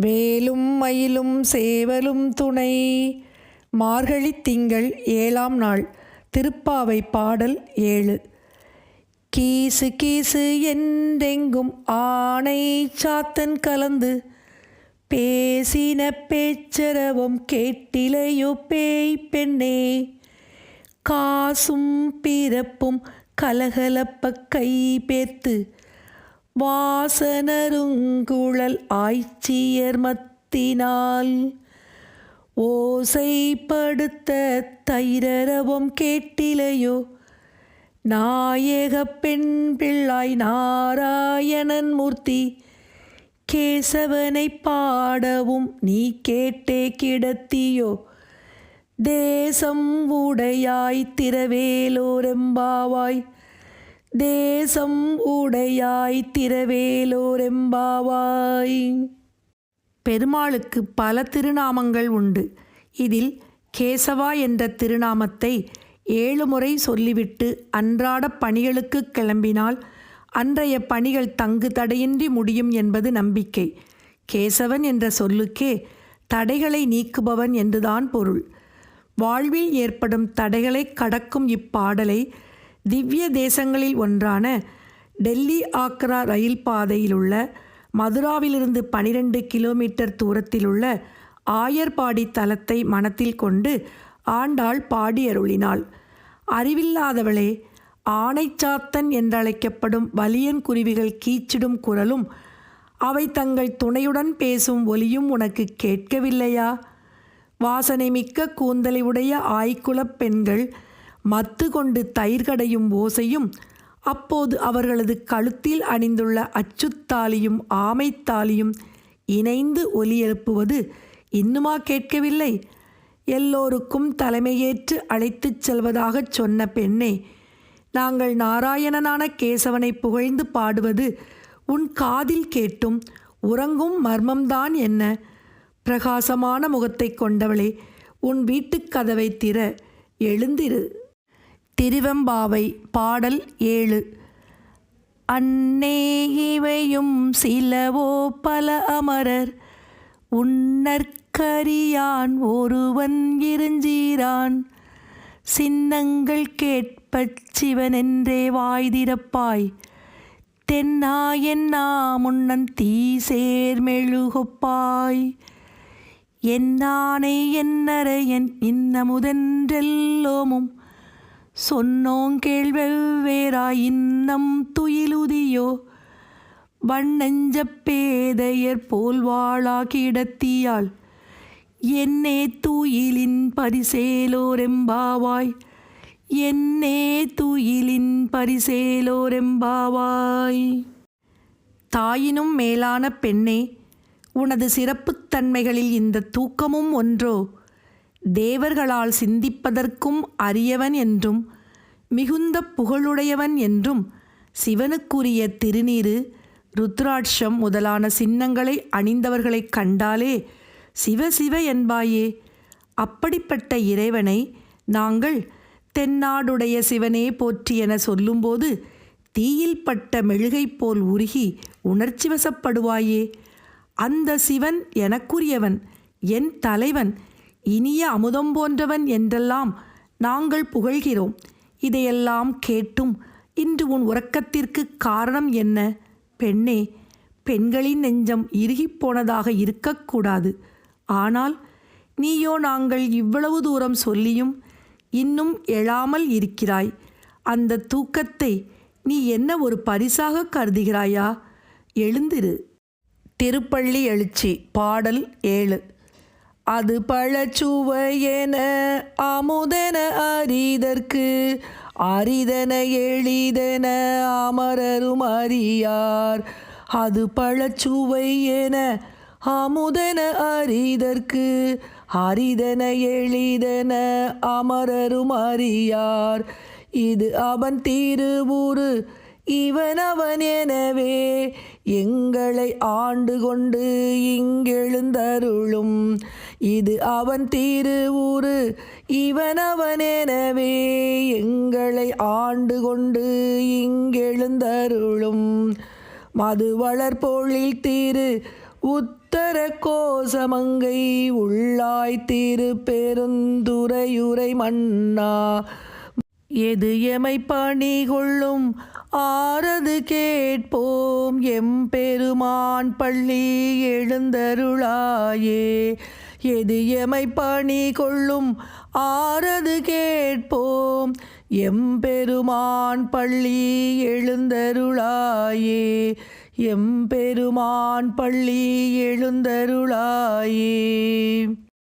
வேலும் மயிலும் சேவலும் துணை. மார்கழி திங்கள் ஏழாம் நாள் திருப்பாவை பாடல் ஏழு. கீசு கீசு என்றெங்கும் ஆணை சாத்தன் கலந்து பேசின பேச்சரவும் கேட்டிலையோ பேய் பெண்ணே. காசும் பிறப்பும் கலகலப்ப கை பேர்த்து வாசனருங்குழல் ஆய்ச்சியர் மத்தினால். ஓசைப்படுத்த தைரரவம் கேட்டிலையோ? நாயக பெண் பிள்ளாய் நாராயணன் மூர்த்தி கேசவனை பாடவும் நீ கேட்டே கிடத்தியோ? தேசம் உடையாய் திரவேலோரெம்பாவாய் தேசம் உடையாய் திரவேலோரெம்பாவாய். பெருமாளுக்கு பல திருநாமங்கள் உண்டு. இதில் கேசவா என்ற திருநாமத்தை ஏழு முறை சொல்லிவிட்டு அன்றாட பணிகளுக்கு கிளம்பினால் அன்றைய பணிகள் தங்கு தடையின்றி முடியும் என்பது நம்பிக்கை. கேசவன் என்ற சொல்லுக்கே தடைகளை நீக்குபவன் என்றுதான் பொருள். வாழ்வில் ஏற்படும் தடைகளை கடக்கும் இப்பாடலை திவ்ய தேசங்களில் ஒன்றான டெல்லி ஆக்ரா ரயில் பாதையில் உள்ள மதுராவிலிருந்து பனிரெண்டு கிலோமீட்டர் தூரத்தில் உள்ள ஆயர்பாடி தலத்தை மனத்தில் கொண்டு ஆண்டாள் பாடியருளினாள் அறிவில்லாதவளே ஆனைச்சாத்தன் என்றழைக்கப்படும் வலியன் குருவிகள் கீச்சிடும் குரலும் அவை தங்கள் துணையுடன் பேசும் ஒலியும் உனக்கு கேட்கவில்லையா? வாசனை மிக்க கூந்தலை உடைய ஆய்க்குலப் பெண்கள் மத்து கொண்டு தயிர் கடையும் ஓசையும் அப்போது அவர்களது கழுத்தில் அணிந்துள்ள அச்சுத்தாலியும் ஆமைத்தாலியும் இணைந்து ஒலி எழுப்புவது இன்னுமா கேட்கவில்லை. எல்லோருக்கும் தலைமையேற்று அழைத்துச் செல்வதாகச் சொன்ன பெண்ணே நாங்கள் நாராயணனான கேசவனை புகழ்ந்து பாடுவது உன் காதில் கேட்டும் உறங்கும் மர்மம்தான் என்ன? பிரகாசமான முகத்தை கொண்டவளே உன் வீட்டுக் கதவை திற எழுந்திரு. திருவெம்பாவை பாடல் ஏழு. அன்னே இவையும் சிலவோ பல அமரர் உன்னற்கரியான் ஒருவன் இருஞ்சீரான். சின்னங்கள் கேட்பச் சிவனென்றே வாய்திரப்பாய் தென்னா என்னா முன்னன் தீ சேர்மெழுகொப்பாய் என்னானை என் இன்னமுதென்றெல்லோமும் சொன்னோங் கேள்வெவ்வேறாய் இன்னம் துயிலுதியோ? வண்ணஞ்ச பேதையர் போல் வாழா கிடத்தியாள் என்னே தூயிலின் பரிசேலோரெம்பாவாய்? என்னே தூயிலின் பரிசேலோரெம்பாவாய்? தாயினும் மேலான பெண்ணே உனது சிறப்புத்தன்மைகளில் இந்த தூக்கமும் ஒன்றோ? தேவர்களால் சிந்திப்பதற்கும் அரியவன் என்றும் மிகுந்த புகழுடையவன் என்றும் சிவனுக்குரிய திருநீறு ருத்ராட்சம் முதலான சின்னங்களை அணிந்தவர்களைக் கண்டாலே சிவ சிவ என்பாயே. அப்படிப்பட்ட இறைவனை நாங்கள் தென்னாடுடைய சிவனே போற்றி என சொல்லும்போது தீயில் பட்ட மெழுகை போல் உருகி உணர்ச்சி வசப்படுவாயே. அந்த சிவன் எனக்குரியவன் என் தலைவன் இனிய அமுதம் போன்றவன் என்றெல்லாம் நாங்கள் புகழ்கிறோம். இதையெல்லாம் கேட்டும் இன்று உன் உறக்கத்திற்கு காரணம் என்ன? பெண்ணே பெண்களின் நெஞ்சம் இறுகிப் போனதாக இருக்கக்கூடாது ஆனால் நீயோ நாங்கள் இவ்வளவு தூரம் சொல்லியும் இன்னும் எழாமல் இருக்கிறாய். அந்த தூக்கத்தை நீ என்ன ஒரு பரிசாக கருதுகிறாயா? எழுந்திரு. திருப்பள்ளி எழுச்சி பாடல் ஏழு. அது பழச்சுவையென அமுதன அறிதற்கு அரிதன எளிதன அமரரும் அறியார். அது பழச்சுவையென அமுதன அறிதற்கு அரிதன எளிதன அமரரும் அறியார். இது அவன் திருவுரு இவன் அவன் எனவே எங்களை ஆண்டு கொண்டு இங்கெழுந்தருளும். இது அவன் திருவுரு இவன் அவன் எனவே எங்களை ஆண்டு கொண்டு இங்கெழுந்தருளும். மது வளர்பொழில் திரு உத்தர கோசமங்கை உள்ளாய் திரு பெருந்துரையுரை மன்னா. எது எமை பணி கொள்ளும்? ஆறது கேட்போம். எம்பெருமான் பள்ளி எழுந்தருளாயே. எது எமை பணி கொள்ளும்? ஆறது கேட்போம். எம்பெருமான் பள்ளி எழுந்தருளாயே. எம்பெருமான் பள்ளி எழுந்தருளாயே.